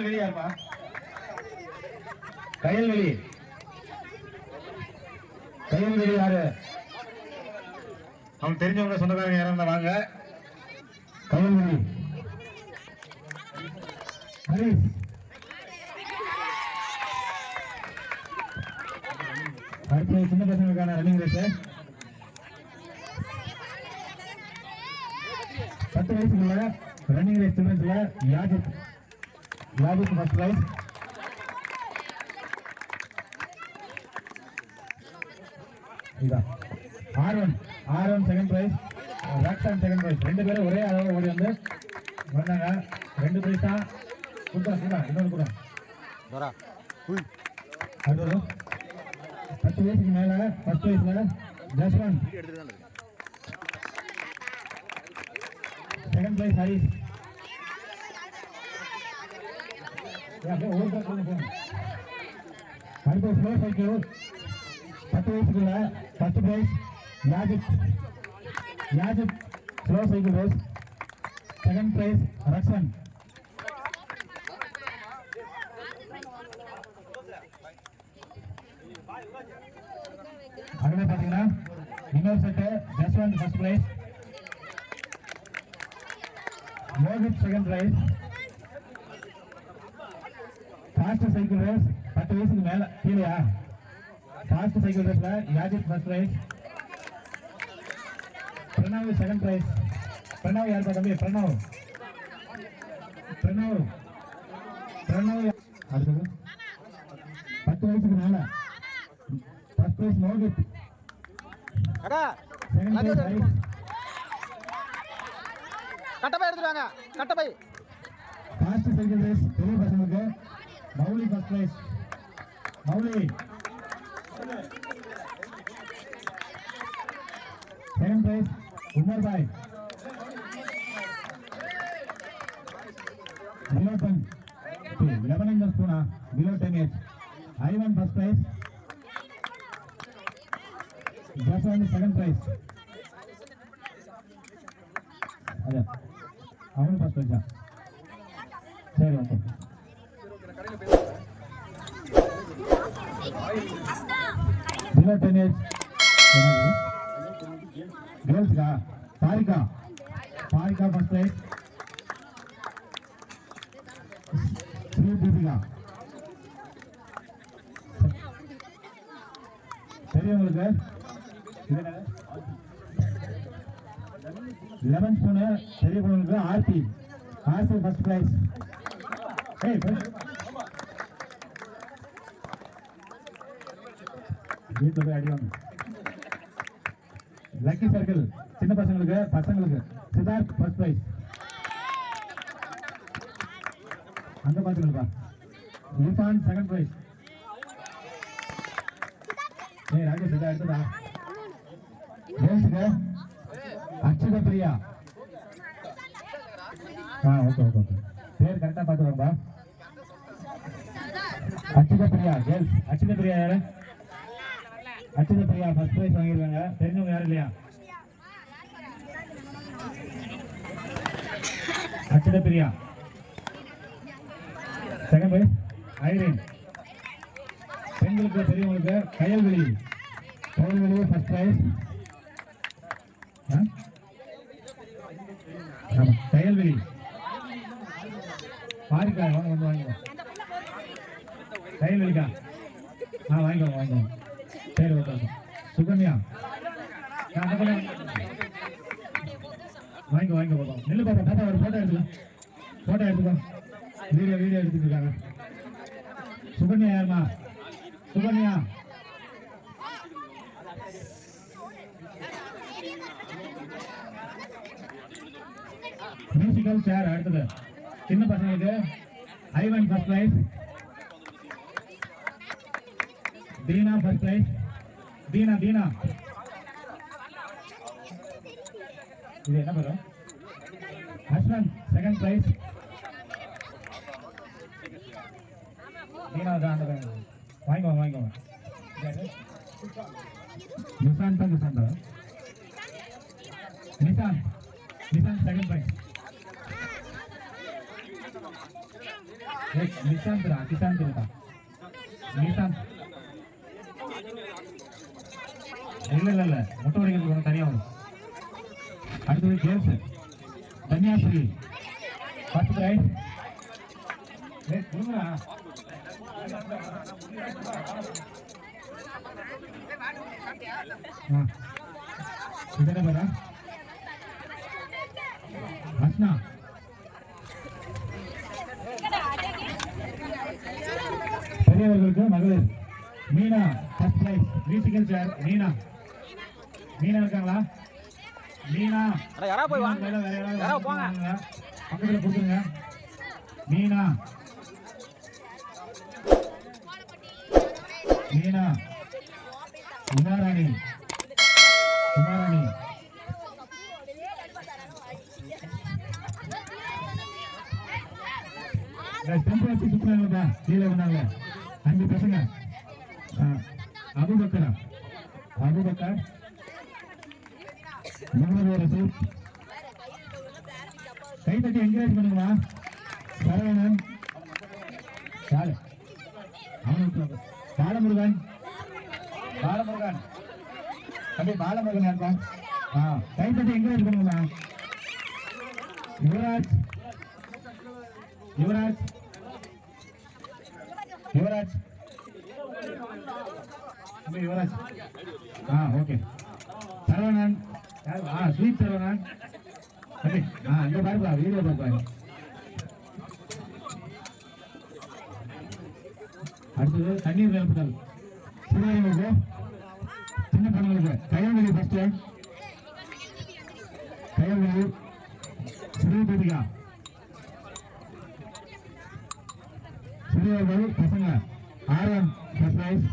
கயல்வெளி வெளி. கயல்வெளி கயல்வெளி யாரு? அவன் தெரிஞ்சவங்க சொந்தக்காரங்க யாரும் இருந்தா வாங்க. கயல்வெளி ஹரிஷ் அடுத்து சின்ன பசங்களுக்கான ரன்னிங் ரேஸ் பத்து வயசுக்குள்ள ரன்னிங் ரேஸ் சில்ட்ரன்ஸ்ல யாஜித். யாஜித் ஃபர்ஸ்ட் பிரைஸ் இதா R one R one second prize Roxan second prize ரெண்டு பேரும் ஒரே அளவு ஓடி வந்து வந்தாங்க. ரெண்டு பிரைஸ் தான் கொடுத்தா கூட இன்னொன்று கூட வரும். பத்து வயசுக்கு மேல பத்து வயசுல ஜஸ்வந்த். செகண்ட் பிரைஸ் ஹரிஷ் ஏன் அப்படியே ஒரு பேர் கொண்டு போங்க. அடுத்த ஸ்லோ சைக்கிள் பத்து வயசுக்குள்ள first prize Yajith Yajith slow cycle race second prize Rakshan அங்கே பார்த்தீங்கன்னா இன்னொரு set Jaswanth first prize Mohith second prize fast cycle race பத்து வயசுக்கு மேல. கீழயா ஃபாஸ்ட் சைக்கிள் ரேஸ்ல Yajith first prize Pranav second prize Pranav யார் தம்பி? பிரணவ். பிரணவ். பிரணவ் அடுத்தது பத்து வயசுக்கு மேல. ஃபர்ஸ்ட் பிரைஸ் அக்கா செகண்ட் பிரைஸ் ஹரிஷ் கட்டப்பை எடுத்துட்டு வாங்க. கட்டப்பை. Fast cycle race Mouli first place Mouli second place Umar భాయ్. Below ten. లెవెన్ ఇంజర్స్ కూడా below ten years Ivan first prize. Jaswan second prize. అదే. అవును ఫస్ట్ ప్రైజా. సరే ఓకే. என்ன டென் ஏஜ் கேர்ள்ஸ்க்கா ஆர்த்தி. ஆர்த்தி ஃபர்ஸ்ட் ப்ரைஸ் ஏய் ஃபர்ஸ்ட் வீட்டில் போய் அடி வாங்க. லக்கி சர்க்கிள் சின்ன பசங்களுக்கு பசங்களுக்கு. சித்தார்த் ஃபர்ஸ்ட் ப்ரைஸ் அந்த பாத்துக்கணுப்பா இர்ஃபான் செகண்ட் ப்ரைஸ் ஏய் ராஜேஷ் இதா எடுத்துடா கேர்ள்ஸுக்கு அச்சுத பிரியா. ஆ ஓகே ஓகே ஓகே பேர் கரெக்டாக பார்த்துக்கோங்கப்பா அச்சுத பிரியா கேர்ள்ஸ் அச்சுத பிரியா யாரு? அக்ஷத பிரியா ஃபர்ஸ்ட் ப்ரைஸ் வாங்கிடுவாங்க தெரிஞ்சவங்க யாரும் இல்லையா? Akshatha Priya. Second prize Irene. பெண்களுக்கு பெரியவங்களுக்கு கயல்வெளி கயல்வெளி ஃபர்ஸ்ட் ப்ரைஸ் கயல்வெளி பாரிக்கா வாங்க வந்து வாங்கிக்கோ. கயல்வெளிக்கா ஆ வாங்கிக்கோங்க வாங்கிக்கோங்க சரி ஓகே சுகன்யா வாங்க வாங்க பக்கம் பாப்பா. நெல்லு பாப்பா. பாப்பா ஒரு போட்டோ எடுத்துக்கோ. போட்டோ எடுத்துக்கோ. வீடியோ வீடியோ எடுத்துட்டு இருக்காங்க சுகன்யா யாருமா? சுகன்யா. மியூசிக்கல் சேர் அடுத்தது. சின்ன பசங்களுக்கு Ivan first prize Dheena first prize Dheena Dheena. இது என்ன பேரும் ஹஸ்பண்ட் செகண்ட் பிரைஸ் தீனா தான் அந்த வாங்கிக்கோங்க நிசான் தான் நிசான் தான் நிசான் நிசான் செகண்ட் பிரைஸ் நிசாந்த் ரா நிசாந்த் இருக்கா? நிசாந்த் இல்லை இல்லை இல்லை. முட்டை உடைக்கிறதுக்கு ஒன்று தனியாக வரும். அடுத்தது ஜேம்ஸ் கன்னியாஸ்ரீ ஃபர்ஸ்ட் பிரைஸ் ஏ கொடுங்கடா. ஆ. பேரா? அஸ்னா பெரியவர்களுக்கு மகளிர். Meena first prize musical chair Meena. Meena இருக்காங்களா? மீனா. யாரா போய் வாங்க? யாரா போங்க. பக்கத்துல கொடுத்துருங்க. மீனா. மீனா. உமாராணி உமாராணி டெம்போ வச்சு சுற்றுறாங்கப்பா கீழே வந்தாங்க. அஞ்சு பசங்க. அபுபக்கரா அபுபக்கர். முகமது ரசூல் கை தட்டி என்கரேஜ் பண்ணுங்களா சரவணன். சாலு அவனை பாலமுருகன். பாலமுருகன். தம்பி பாலமுருகன் யாருப்பா? ஆ கை தட்டி என்கரேஜ் பண்ணுங்களா யுவராஜ். யுவராஜ். யுவராஜ். தம்பி யுவராஜ். ஆ ஓகே. சரவணன். யாரு? ஆ ஸ்வீட் சரவணன். தம்பி ஆ அங்க பாருப்பா வீடியோ பார்ப்பாங்க அடுத்தது தண்ணீர் நிரப்புதல் சிறுவர்களுக்கு சின்ன பணங்களுக்கு கையல்வெளி ஃபர்ஸ்ட் கையல்வெளி. சிறு தீபிகா. சிறியவர்கள் பசங்க. RM first prize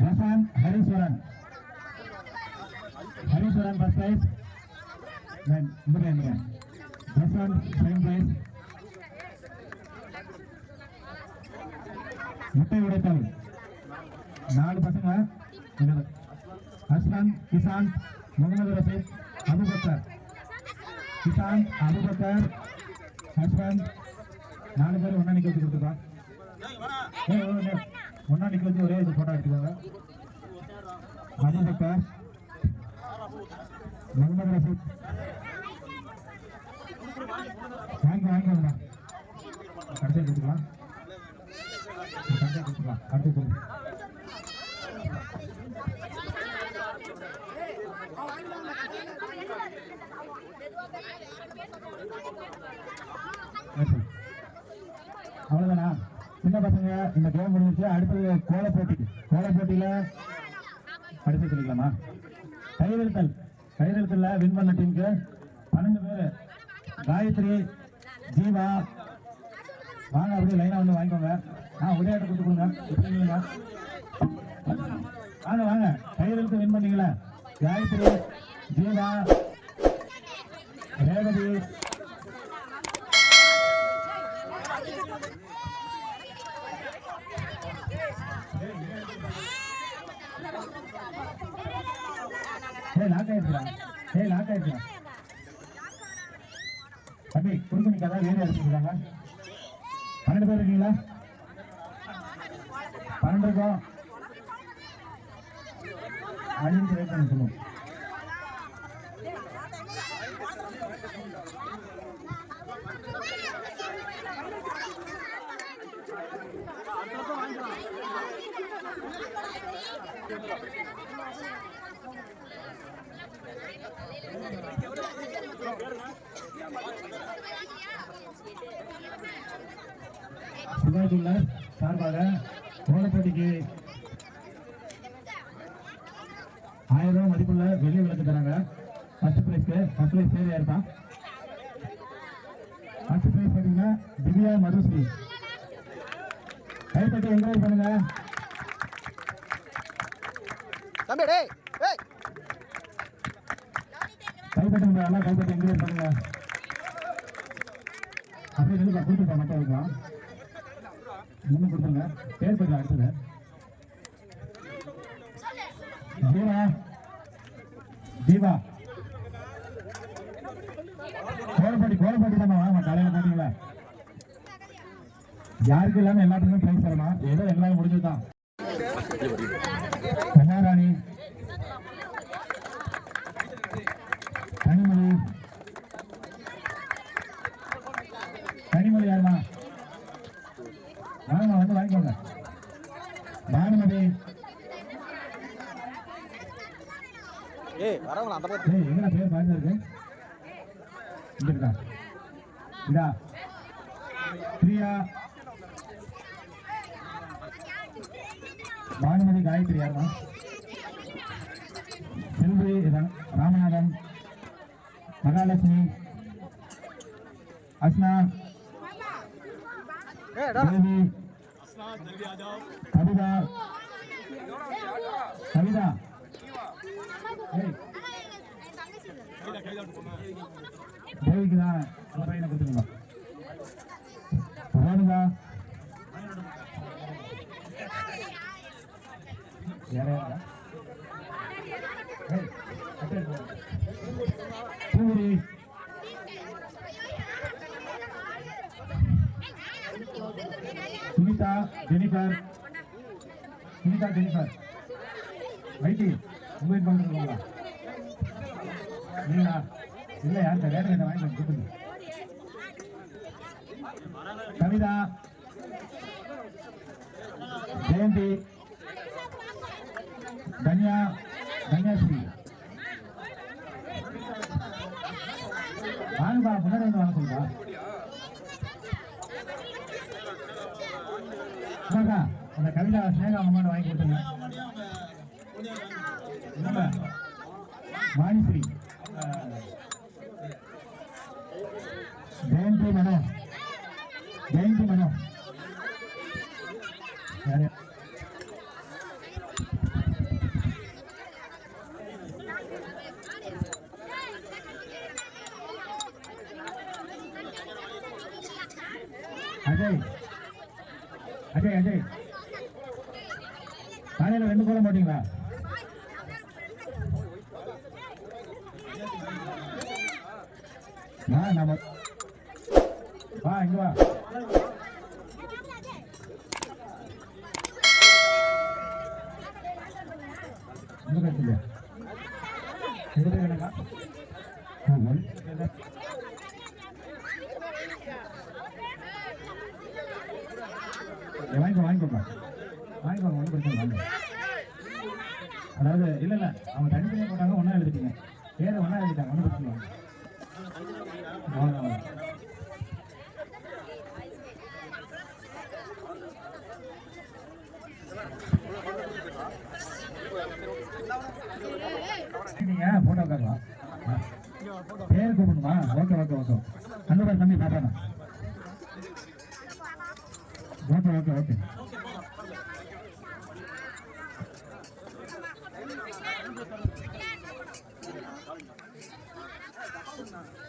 prize Hariswaran Hariswaran first prize Prashanth second prize முட்டை உடைத்தல். நாலு பசங்க அஸ்லான் கிசான் முகமது ரஃபீக் அபுபக்கர். கிசான் அபுபக்கர் ஹஸ்பண்ட் நாலு பேர் ஒன்றா நிக்க வச்சு கொடுத்துருப்பா. ஒன்றா நிக்க வச்சு ஒரே இது போட்டோ எடுத்துக்கோங்க. அபுபக்கர் முகமது ரசீத் வாங்க வாங்க வாங்க கடைசியாக கொடுத்துக்கலாம். கடைசியாக அடுத்து அவ்வளவுதானா? சின்ன பசங்க இந்த கேம் முடிஞ்சிச்சு அடுத்தது கோல போட்டி. கோல போட்டியில படிச்சு சொல்லிக்கலாமா? கையெழுத்தல் கையெழுத்துல வின் பண்ண டீமுக்கு பன்னெண்டு பேர். காயத்ரி ஜீவா. வாங்க அப்படியே லைனா வந்து வாங்கிக்கோங்க. ஆ விளையாட்டு கொடுத்து கொடுங்க வாங்க வாங்க. கையெழுத்து வின் பண்ணீங்களா? காயத்ரி ஜீவா ரேவதி. ஏய் லாக் ஆயிடுச்சுடா. ஏய் லாக் ஆயிடுச்சுடா. தம்பி குறுக்கு நிக்காத வேறு எடுத்துருக்காங்க பன்னெண்டு பேர் இருக்கீங்களா? பன்னெண்டுக்கும் அழிஞ்சு வெயிட் பண்ண சார்பாக ஓலப்போட்டிக்கு ஆயிரம் ரூபாய் மதிப்புள்ள வெள்ளி விளக்கு தராங்க. ஃபர்ஸ்ட் பிரைஸ்க்கு ஃபர்ஸ்ட் பிரைஸ் பேர் யாருப்பா? ஃபர்ஸ்ட் பிரைஸ் பார்த்தீங்கன்னா திவ்யா மதுஸ்ரீ. கைப்பற்றி என்கரேஜ் பண்ணுங்க. தம்பி டேய் ஏய் கைப்பற்றி எல்லாம் கைப்பற்றி என்கரேஜ் பண்ணுங்க. அப்படியே நின்று கொடுத்துருப்பா மட்டும் இருக்கலாம் நின்று கொடுத்துருங்க பேர் பதில் அடுத்தது. தீபா. தீபா. கோலப்பாட்டி கோலப்பாட்டி தான் வாங்க காலையில போட்டீங்களா யாருக்கு இல்லாம எல்லாத்துக்குமே பிரைஸ் ஏதோ எல்லாரும் முடிஞ்சதுதான் கன்யாராணி கனிமொழி கனிமொழி யாருமா வாங்க வந்து வாங்கிக்கோங்க பானுமதி ஏய் வரவங்கள அந்த பக்கம் ஏய் எங்கடா பேர் பாருங்க இருக்கு? இங்க இருக்கா இதா பிரியா. பானுமதி காயத்ரி யாருமா? செல்வி ராமநாதன். மகாலட்சுமி. அஸ்னா. தேவி. கவிதா. கவிதா. ஏய் அந்த பையனை கொடுத்துருங்க பூரி சுனிதா ஜெனிஃபர் சுனிதா ஜெனிஃபர் வைத்தி உங்க பண்ணுறீங்களா பக்கத்துல இருக்கவங்களா நீங்களா இல்ல யார்கிட்ட வேற என்ன வாங்கி கொடுத்துங்க கவிதா. ஜெயந்தி. தன்யா. தன்யாஸ்ரீ. வாங்கப்பா முன்னாடி வந்து வாங்க சொல்லுப்பா. அந்த கவிதா ஸ்னேகா அம்மாட்ட வாங்கி கொடுத்துங்க என்னம்மா? வாணிஸ்ரீ அஹ், ஜெயந்தி மனோ ஜெயந்தி மனோ யாரு அஜய் அஜய் அஜய். காலையில் ரெண்டு கோலம் போட்டிங்களா? வா நம்ம. வா இங்க வா. உங்க பேர் சொல்லியா உங்க பேர் என்னங்க ஆ, ஒன். ஏ, வாங்கிக்கோ வாங்கிக்கோங்க வாங்கிக்கோங்க ஒன்றும் பிரச்சனை இல்லை, வாங்க அதாவது இல்ல இல்ல அவங்க தனித்தனியாக போட்டாங்க ஒன்றா எழுதிட்டீங்க பேரை ஒன்றா எழுதிட்டாங்க ஒன்றும் பிரச்சனை இல்லை. வாங்க வாங்க நீங்க போட்டோ காட்டலாம் பேர் கூப்பிடுமா ஓகே ஓகே அந்த மாதிரி தம்பி பாப்பாண்ணா ஓகே ஓகே ஓகே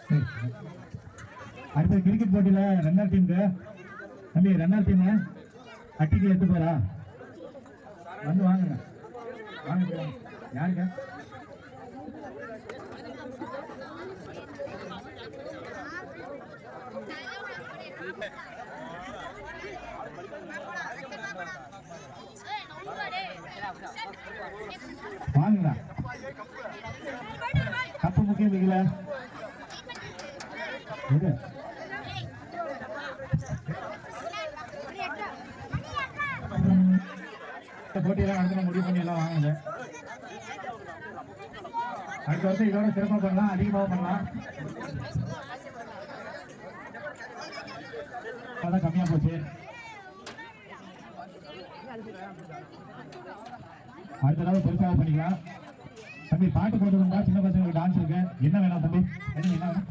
சரி. அடுத்த கிரிக்கெட் போட்டியில ரன்னர் டீமுக்கு தம்பி ரன்னர் டீம் அட்டிக்கு எடுத்து போறா வந்து வாங்குங்க வாங்க போலாம். யாருங்க வாங்கடா. கப்பு முக்கியம் இல்லைங்கள போட்டியெல்லாம் நடத்தணும் முடிவு பண்ணி எல்லாம் வாங்குங்க அடுத்த வருஷம் இதோட சிறப்பாக பண்ணலாம் அதிகமாக பண்ணலாம். அதான் போச்சு. அடுத்த தடவை பெருசாக பண்ணிக்கலாம். தம்பி பாட்டு போட்டுருந்தா சின்ன பசங்களுக்கு டான்ஸ் இருக்கு. என்ன வேணும் தம்பி? என்ன என்ன? வேணும்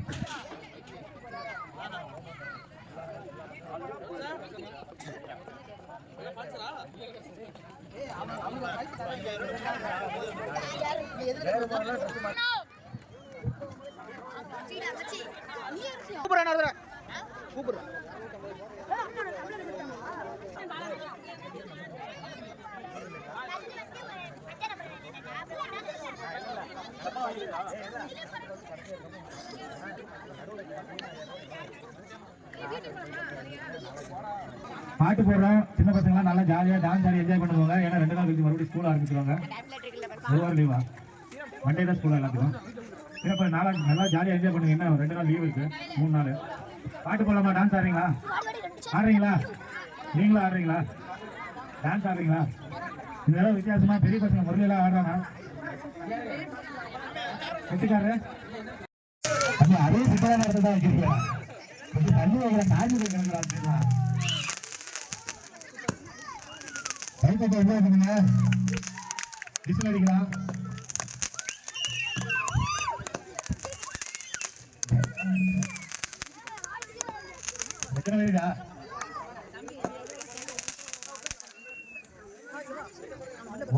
கூப்பிடுறேன் கூப்பிடுறேன். பாட்டு போடுறோம். சின்ன பசங்களாம் நல்லா ஜாலியாக டான்ஸ் ஆடி என்ஜாய் பண்ணுவாங்க. ஏன்னா ரெண்டு நாள் கழிச்சு மறுபடியும் ஸ்கூல் ஆரம்பிச்சிருவாங்க. ஓவர் லீவா மண்டே தான் ஸ்கூல் எல்லாத்துக்கும்? ஏன்னா இப்போ நாளா நல்லா ஜாலியாக என்ஜாய் பண்ணுங்க. என்ன ரெண்டு நாள் லீவ் இருக்கு. மூணு நாள். பாட்டு போடலாமா? டான்ஸ் ஆடுறீங்களா? ஆடுறீங்களா? நீங்களும் ஆடுறீங்களா? டான்ஸ் ஆடுறீங்களா? இந்த தடவை வித்தியாசமா பெரிய பசங்க முறையெல்லாம் ஆடுறாங்க. வெட்டுக்காரரு தம்பி அதே சுத்தமான இடத்துல தான் வச்சிருக்கீங்களா கொஞ்சம் தண்ணி வைக்கிற காஞ்சி வைக்கிறீங்களா அப்படின்னா கைத்தட்ட எவ்வளோ இருக்குதுங்க? அடிக்கலாம் எத்தனை பேருடா?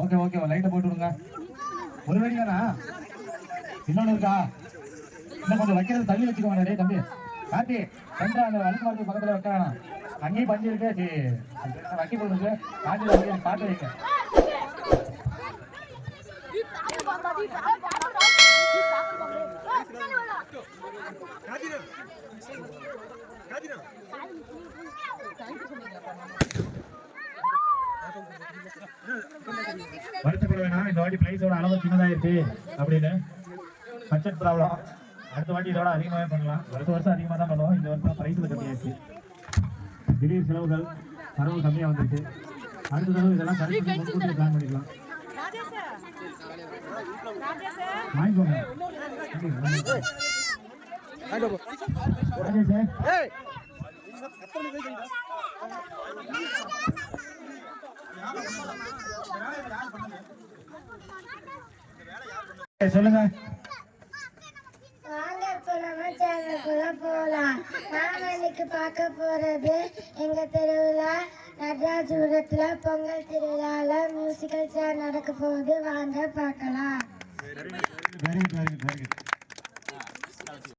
ஓகே ஓகே லைட்டை போட்டு விடுங்க. ஒரு வெடி தானா இன்னொன்று இருக்கா? இன்னும் கொஞ்சம் வைக்கிறது தள்ளி வச்சுக்கோங்க. டே தம்பி. காட்டி ரெண்டா அந்த வழுக்கு மரத்துக்கு பக்கத்தில் வைக்க வேணாம். அங்கேயும் பஞ்சு இருக்கு. சரி வைக்க போடுறது காஞ்சில் வைக்க காட்டு வைக்க. வருத்தப்பட வேணாம். இந்த வாட்டி பிரைஸோட அளவு சின்னதாயிருச்சு அப்படின்னு. பட்ஜெட் ப்ராப்ளம் அடுத்த வாட்டி இதோட அதிகமாகவே பண்ணலாம். வருஷம் வருஷம் அதிகமாக தான் பண்ணுவோம். இந்த வருஷம் பிரைஸில் கம்மியாச்சு திடீர் செலவுகள் வரவு கம்மியாக வந்துருச்சு அடுத்த தடவை இதெல்லாம் கரெக்ட் பண்ணி பிளான் பண்ணிக்கலாம். வாங்கிக்கோங்க ராஜேஷ் ஏய்! ஏய், சொல்லுங்க. இப்போ போகலாம் நான் இன்னைக்கு பார்க்க போறது எங்க திருவிழா நடராஜபுரத்தில் பொங்கல் திருவிழாவில் மியூசிக்கல் சேர் நடக்க போகுது வாங்க பார்க்கலாம் very good very good very good